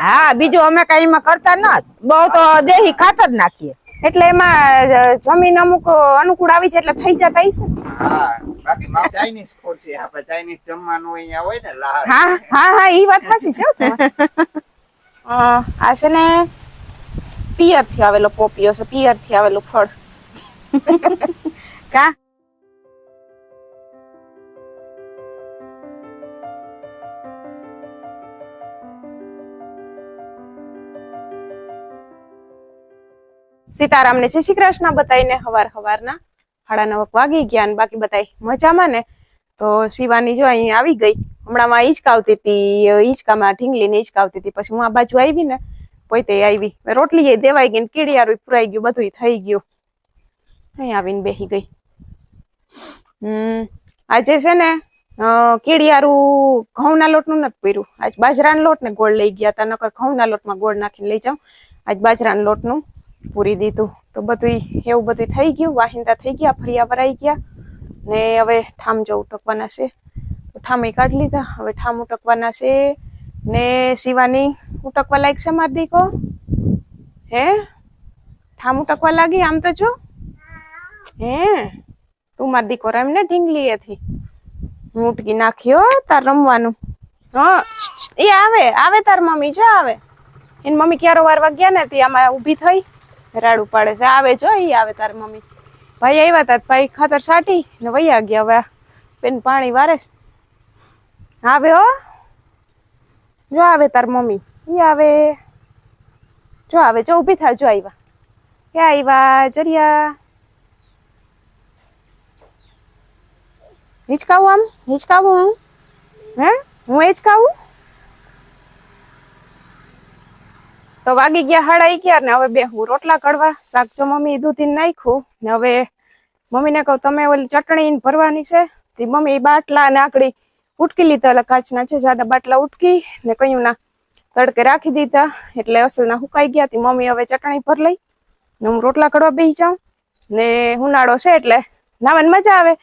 હા બીજું અમે કઈ એમાં કરતા ન બહુ તો દેહી ખાતર નાખીએ. એટલે એમાં જમીન અમુક અનુકૂળ આવી છે એટલે થઈ જતા છે. આપણે જમવાનું હોય હા હા હા ઈ વાત સાચી છે હો આ છે ને પિયરથી આવેલો પોપિયો છે પિયરથી આવેલું ફળ. કા? સીતારામને જય શ્રી કૃષ્ણ બતાવીને હવાર હવારના સાડા નવક વાગી ગયા ને બાકી બતાવી મજામાં ને? તો શિવાની જો અહીં આવી ગઈ. હમણાં માં હિંચકાવતી હતી હિંચકામાં ઢીંગલીને હિંચકાવતી હતી પછી હું આ બાજુ આવી ને, પોતે આવી. રોટલી એ દેવાઈ ગઈ ને કીડિયારું પુરાઈ ગયું બધું થઈ ગયું. અહીં આવીને બેસી ગઈ. હમ, આજે છે ને કીડિયારું ઘઉંના લોટનું નથી પીરું આજ બાજરાના લોટ ને ગોળ લઈ ગયા હતા, નકર ઘઉંના લોટમાં ગોળ નાખીને લઈ જાઉં. આજ બાજરાના લોટનું પૂરી દીધું. તો બધું એવું બધું થઈ ગયું. વાહિંદા થઈ ગયા ફરિયા ભરાઈ ગયા. ને હવે ઠામ જો ઉટકવાના છે. તો ઠામ કાઢી લીધા. હવે ઠામ ઉટકવાના છે. ને શિવાની ઉટકવા લાયક છે માર દીકો હે? ઠામ ઉટકવા લાગી આમ તો જો? હે? તું માર દીકો રમ ને ઢીંગલી એથી. હું ઉટકી નાખ્યો તાર રમવાનું. હા, એ આવે આવે તાર મમ્મી, જો આવે. એની મમ્મી ક્યારો વાર વાગ્યા ને તે આમાં ઊભી થઈ. રાડું પાડે છે. આવે જો, ઈ આવે તાર મમ્મી. ભાઈ આવ્યા તા ભાઈ ખાતર છાટી ને વૈયા ગયા હવે. બેન પાણી વારે આવે હો. જો આવે તાર મમ્મી. ઈ આવે. જો આવે, જો ઊભી થાય જો આવ્યા. ક્યાં આવ્યા, જરિયા. હિચકાવું આમ? હિચકાવું હું? હે? હું હિચકાવું તો વાગી ગયા હાડા અગિયાર ને હવે બે, હું રોટલા કડવા શાક જો મમ્મી દૂધી નાખ્યું ને હવે મમ્મીને કહું, તમે ઓલી ચટણી ભરવાની છે. તે મમ્મી બાટલા ને આકડી ઉટકી લીધા, એટલે કાચના છે, જાડા બાટલા ઉટકી ને કયું ના, તડકે રાખી દીધા. એટલે અસલ ના હુકાઈ ગયા, તી મમ્મી હવે ચટણી ભર લઈ ને હું રોટલા કડવા બેસી જાઉં. ને ઉનાળો છે એટલે નાવાની મજા આવે.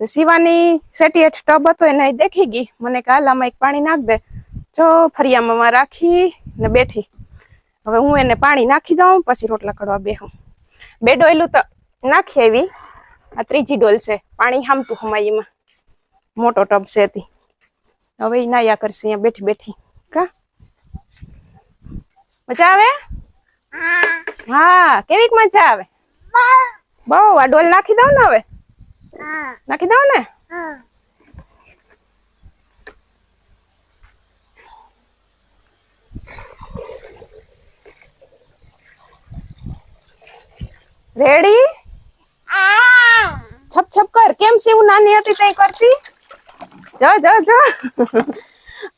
તો શિવાની સેટી હેઠ ટબ હતો, એને દેખી ગઈ. મને કે હાલ આમાં એક પાણી નાખ દે. જો ફરિયામાં રાખી ને બેઠી. હવે હું એને પાણી નાખી દઉં પછી રોટલા કડવા બેહું. બે ડોયલું તો નાખી આવી. આ ત્રીજી ડોલ છે. પાણી હામતું હમાય એમાં. મોટો ટબ છે હતી હવે નાયા કરશે અહીંયા બેઠી બેઠી. કા? મજા આવે? હા કેવીક મજા આવે? બહુ. આ ડોલ નાખી દઉં ને હવે? નાખી દઉં ને? રેડી છપ છપ કર. કેમ સીવું નાની હતી તઈ કરતી? જો જો જો.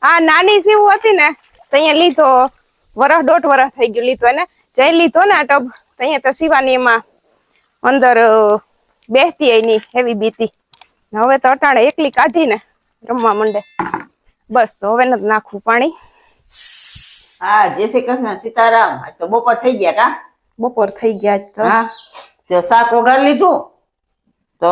આ નાની સીવું હતી ને તો અહીંયા લીધો. વરસ દોઢ વરસ થઈ ગયું લીધો એને. જઈ લીધો ને આ ટબ તો અહીંયા તો સીવાની એમાં અંદર બેહતી એની હેવી બીતી. હવે તો અટાણે એકલી કાઢીને રમવા માંડે. બસ તો હવે નથી નાખવું પાણી. હા જય શ્રી કૃષ્ણ સીતારામ. આજ તો બપોર થઈ ગયા કા? બપોર થઈ ગયા આજ તો. હા. તો શાક વઘાર લીધું? તો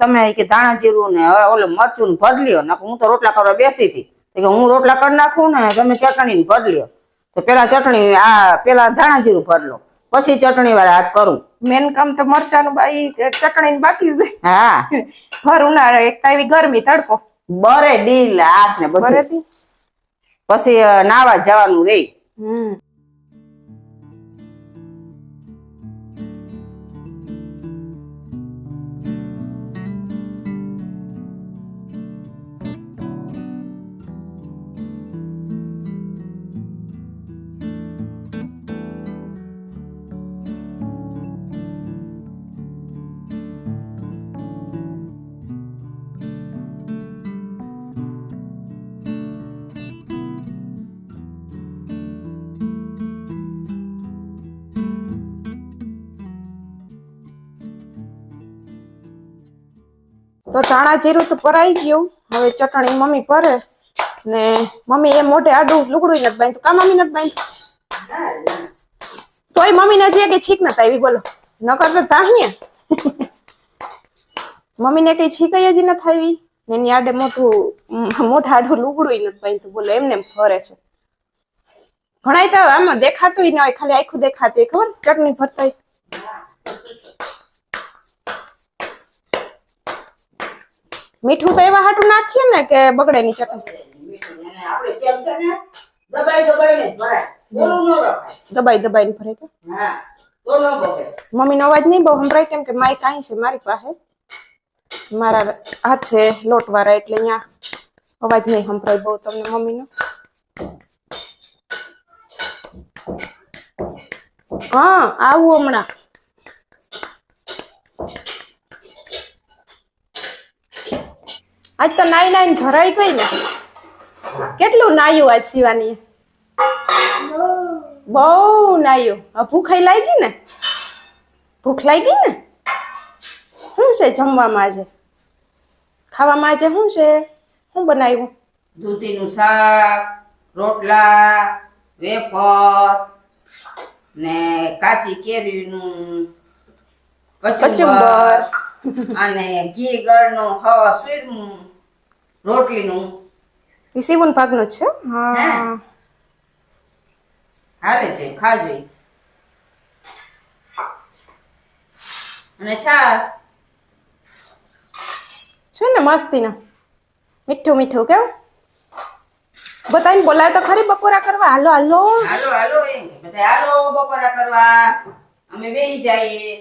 તમે કે ધાણા જીરું ને હવે ઓલું મરચું ને ભર લ્યો નાખું. હું તો રોટલા કરવા બેસી હતી. કે હું રોટલા કરી નાખું ને તમે ચટણી ને ભર લ્યો. તો પેલા ચટણી આ પેલા ધાણા જીરું ભર લો. પછી ચટણી વાળા હાથ કરું. મેન કામ તો મરચાનું બાઈ ચટણી બાકી છે. હા. ભર ના એક તો આવી ગરમી તડકો. બરે ડીલ હાથ ને બધું. પછી નાવા જવાનું રે. તો ધાણા જીરું તો ભરાઈ ગયું. હવે ચટણી મમ્મી ભરે ને મમ્મી એ મોઢે આડું લુગડું નથી બાંધ્યું. કા મમ્મી નથી બાંધ્યું? તોય મમ્મી ને જે કે છીક નથી આવી, બોલો. નકર તો તાહીએ મમ્મી ને કઈ છીક હજી નથી આવી. ને એની આડે મોટું મોઢા આડું લુગડું નથી બાંધતું બોલો. એમને ફરે છે. ઘણા તો આમાં દેખાતું ન હોય, ખાલી આખું દેખાતું ખબર? ચટણી ભરતા મીઠું તો એવા હાટું નાખીએ ને કે બગડે ની ચટણી. દબાઈ ને દબાઈ જ ભરાય બોલું ન તો ન અવાજ નહીં બહુ સંભળાય કેમ કે માઈક અહીં છે મારી પાસે. મારા હાથ છે લોટ વાળા એટલે અહીંયા અવાજ નહીં સંભળાય બહુ તમને મમ્મીનો. હા, આવું હમણાં. આજ તો નાઈ નાઈને ધરાઈ ગઈ ને. કેટલું નાયું આજ શિવાની? બહુ નાયું. ભૂખાઈ લાગી ને? ભૂખ લાગી ને? શું છે જમવામાં આજે? ખાવામાં આજે શું છે? શું બનાવ્યું? દૂધીનું શાક રોટલા વેફર ને કાચી કેરીનું કચુંબર અને ઘી ગળનું હવા સુરનું રોટલીનું. સીવન ભાગનું જ છે? હા? હે. હાલે છે ખાજો. ઈ. અને છાસ છે ને મસ્તીના. મીઠું મીઠું કેવું? બતાવીને બોલાવે તો ખરી બપોરા કરવા. હાલો હાલો. હાલો હાલો એમ બધા હાલો બપોરા કરવા. અમે બેહી જઈએ.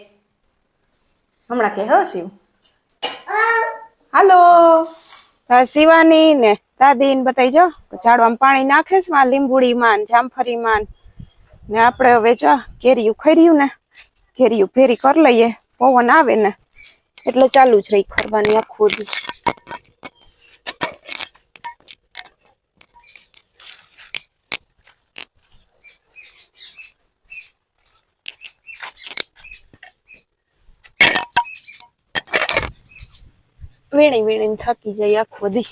હમણાં કે હો શિવ? હાલો. શિવાની ને દાદી ને બતાવી ઝાડવામાં પાણી નાખે છે લીંબુડી માં જામફળી માં ને. આપણે હવે જો કેરીયું ખર્યું ને, કેરીયું ફેરી કરી લઈએ, પવન આવે ને. એટલે ચાલુ જ રહી ખરવાની આખું વીણી વીણીને થાકી જાય આખો દી.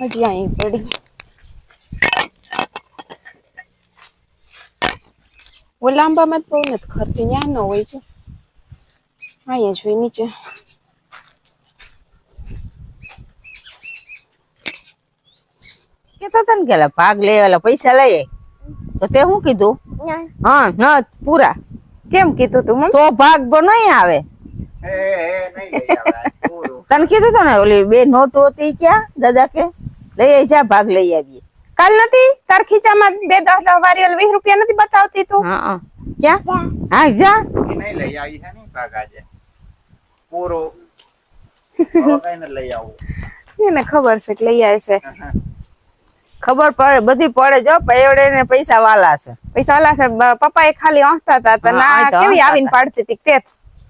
હજી અહીં પડી. ઓલાંબામાં જ બહુ નથી ખરતી, ત્યાં ન હોય છે અહીંયા જોઈ નીચે. તને કે ભાગ લે પૈસા લઈએ તો તે શું કીધું? હા ન પૂરા. કેમ કીધું તું તો ભાગ નહીં આવે. હે હે નહીં લઈ આવે પૂરું. તને કીધું તો ને ઓલી બે નોટ હતી ક્યાં દાદા કે લઈ આવી જા ભાગ લઈ આવીએ. કાલ નથી? તાર ખીચામાં બે દસ દસ વારી વીસ રૂપિયા નથી બતાવતી તું? હા હા. ક્યાં? હા જા. નહીં લઈ આવી છે નહીં ભાગ આજે. પૂરું. લઈ આવું એને ખબર છે કે લઈ આવે છે. ખબર પડે બધી પડે જો પૈવડે ને પૈસા વાલા છે. પૈસા વાલા છે પપ્પા એ ખાલી હંસતા હતા તો ના કેવી આવીને પાડતી હતી તે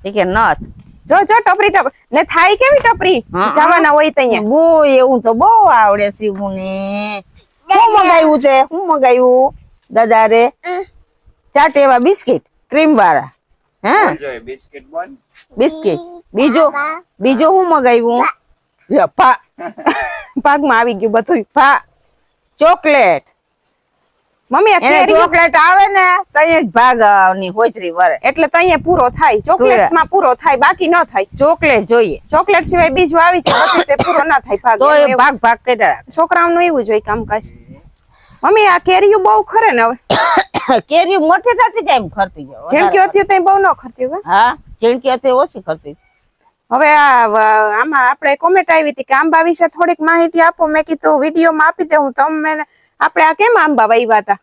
એ કે નથ જો જો ટપરી ટપ ને થાય કેવી ટપરી? જવાના હોય ત્યાં બહુ એવું તો બહુ આવડે શિવને. શું મગાવ્યું છે? શું મગાવ્યું? દાદા રે. ચાટ એવા બિસ્કિટ ક્રીમ વાળા હે બિસ્કિટ બોન બિસ્કિટ. બીજું? બીજું શું મગાવ્યું? પા ભાગમાં આવી ગયું બધું પા ચોકલેટ. મમ્મી કેરી ચોકલેટ આવે ને તઈ જ ભાગની હોજરી વરે. એટલે ત્યાં પૂરો થાય ચોકલેટમાં પૂરો થાય બાકી ન થાય. ચોકલેટ જોઈએ. ચોકલેટ સિવાય બીજું આવી જાય પછી તે પૂરો ના થાય ભાગ તો ભાગ ભાગ કર્યા છોકરાઓનું એવું જ કામ કામકાજ. મમ્મી આ કેરીયું બહુ ખરે ને હવે? કેરીઓ મોટી થતી જાય એમ ખરતી જાય જેમ કે અત્યારે ત્યાં બહુ ન ખરતી હોય. જેમ કે અત્યારે ઓછી ખરતી હવે આમાં આપણે કોમેન્ટ આવી હતી કે આંબા વિશે થોડીક માહિતી આપો. મેં કીધું વિડીયોમાં આપી હું તમને આપણે આ કેમ આંબા વાવ્યા હતા?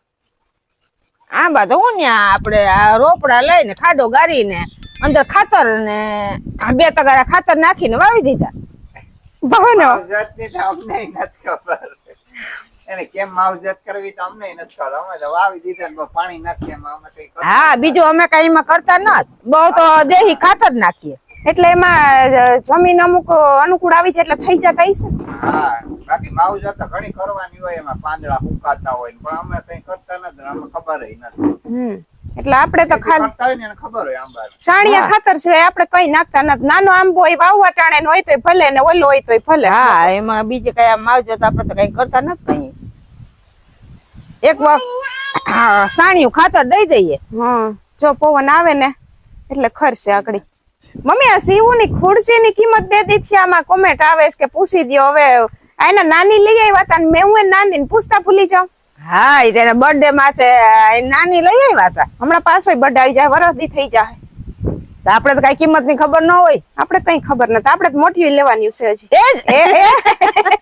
આંબા તો હું ન્યા આપણે આ રોપડા લઈને ખાડો ગારીને અંદર ખાતર ને બે તગારા ખાતર નાખીને વાવી દીધા. ભાવનો. માવજતની તો અમને નથી ખબર. એને કેમ માવજત કરવી તો અમને નથી ખબર. અમે તો વાવી દીધા પાણી નાખીએ હા બીજું અમે કઈ એમાં કરતા નત બહુ તો દેહી ખાતર નાખીએ. એટલે એમાં જમીન અમુક અનુકૂળ આવી છે એટલે થઈ જતા હશે છે હા બાકી માવજત તો ઘણી કરવાની હોય એમાં પાંદડા સુકાતા હોય પણ અમે કઈ કરતા નથી અમને ખબર નથી. એટલે આપણે તો ખાલી કરતા હોય ને એને ખબર હોય આંબાનું. સાણિયા ખાતર છે આપણે કઈ નાખતા નથી. નાનો આંબો હોય વાવવા ટાણે હોય તોય ભલે ને ઓલો હોય તોય ભલે. હા એમાં બીજે કઈ આમ માવજત આપણે તો કઈ કરતા નથી કઈ. એક વખત હા, સાણિયું ખાતર દઈ દઈએ. હમ જો પવન આવે ને એટલે ખરશે આકડી મમ્મી આ સીવું ની ખુરશી ની કિંમત બે દી છે. આમાં કોમેન્ટ આવે છે કે પૂછી દ્યો. હવે આને નાની લઈ આવ્યા હતા મેં હું નાની ને પૂછતા ભૂલી જાઉં. હા ઈ તેને બર્થડે માથે નાની લઈ આવ્યા હતા હમણાં પાછો બર્થડે આવી જાય વરસદી થઈ જાય. તો આપણે તો કઈ કિંમતની ખબર ન હોય. આપણે કઈ ખબર નથી. આપણે તો મોટી લેવાની છે હજી. એ જ એ એ.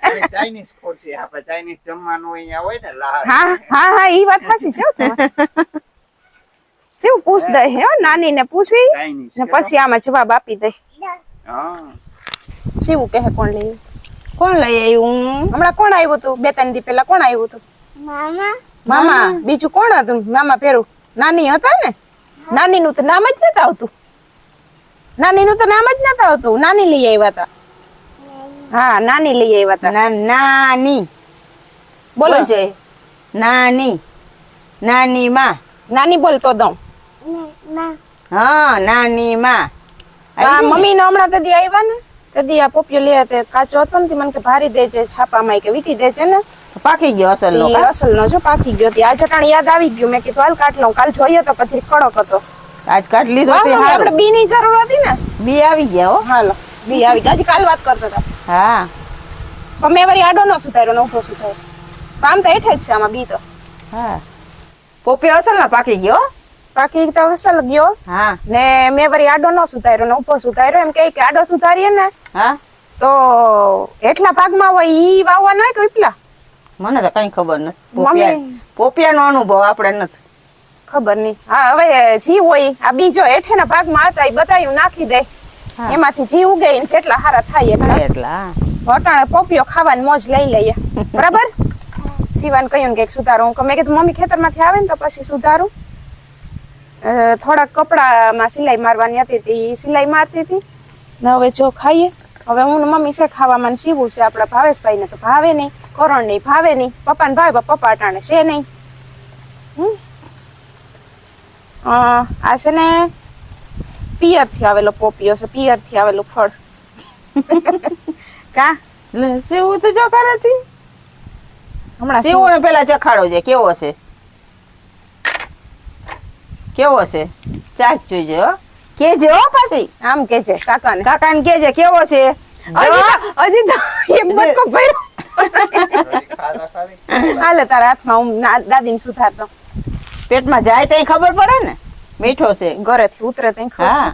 અને ચાઇનીઝ ખુરશી આપણે ચાઇનીઝ જમવાનું અહીંયા હોય ને હા હા હા ઈ વાત સાચી છે શિવ પૂછ દે હે હો, નાની ને પૂછી ને પછી આમાં જવાબ આપી દે. શું શિવ કહે કોણ લઈ કોણ લઈ આવ્યું? હમણાં કોણ આવ્યું હતું? બે ત્રણ દી પેલા કોણ આવ્યું હતું? મામા. મામા? બીજું કોણ હતું? મામા પેરું. નાની હતા ને? નાની નું તો નામ જ નતા આવતું. નાની નું તો નામ જ નતા આવતું. નાની લઈ આવ્યા હતા. હા નાની લઈ આવ્યા હતા. ના નાની. બોલો. જય નાની. નાની માં નાની બોલતો દઉં હા નાની માં આ મમ્મી ને? હમણાં તદી આવ્યા ને? તદી આ પોપિયો લે તે કાચો હતો ને મને કે ભારી દેજે છાપામાં કે વીટી દે છે ને? પાકી ગયો અસલ નો અસલ નો જો પાકી ગયો તે. આ જટાણ યાદ આવી ગયું. મેં કીધું હાલ કાટ લઉં. કાલ જોઈએ તો પછી કડક હતો. આજ કાઢ લીધો તે મમ્મી, આપણે બી ની જરૂર હતી ને? બી આવી ગયા હો. હાલો બી આવી ગયા. કાલ વાત કરતા હતા. હા. પણ મેં વરી આડો નો સુધાર્યો નો ઊભો સુધાર્યો. કામ તો હેઠે જ છે આમાં બી તો. હા. પોપિયો અસલ ના પાકી ગયો. બાકી તો અસલ ગયો હા. ને મેં વરી આડો નો સુધાર્યો ને ઊભો સુધાર્યો એમ કે આડો સુધારીએ ને હા? તો એટલા ભાગમાં હોય ઈ વાવવા ન હોય કે એટલા મને તો કઈ ખબર નથી. પોપિયાનો અનુભવ આપણે નથી. ખબર નહીં. હા હવે જી હોય આ બીજો હેઠેના ભાગમાં હતા એ બતાયું નાખી દે. એમાંથી જી ઉગે ને જેટલા હારા થાય એટલા. એટલા વટાણે પોપિયો ખાવાની મોજ લઈ લઈએ. બરાબર? શિવાન કહ્યું કે સુધારું. મેં કીધું મમ્મી ખેતરમાંથી આવે ને તો પછી સુધારું. થોડાક કપડામાં સિલાઈ મારવાની હતી તે સિલાઈ મારતી હતી. ને હવે જો ખાઈએ. હવે હું મમ્મી છે ખાવામાં સીવું છે આપણા ભાવેશભાઈ ને તો ભાવે નહીં કરણ નહીં ભાવે નહીં પપ્પા ને ભાવે પપ્પા અટાણે છે નહીં. આ છે ને પિયરથી આવેલો પોપીઓ છે પિયરથી આવેલું ફળ. કા? સેવું તો જો કરે હમણાં સેવો ને પેલા ચખાડો છે કેવો છે? કેવો છે? ચાક જોઈજે કેજે હો પાછી. આમ કેજે કાકાને. કાકા ને કાકા ને કેજે કેવો છે? હજી તો એમ બસ હાલે તારા હાથમાં હું દાદી ને સુધારતો. પેટમાં જાય તો ખબર પડે ને? મીઠો છે. ઘરેથી ઉતરે ખબર. હા.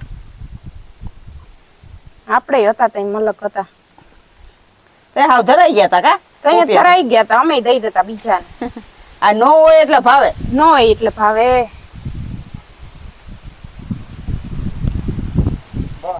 આપણે હતા તઈ મલક હતા. તે હાવ ધરાઈ ગયા તા કા? તઈ ધરાઈ ગયા હતા અમે દઈ દેતા બીજાને. આ નો હોય એટલે ભાવે. નો હોય એટલે ભાવે.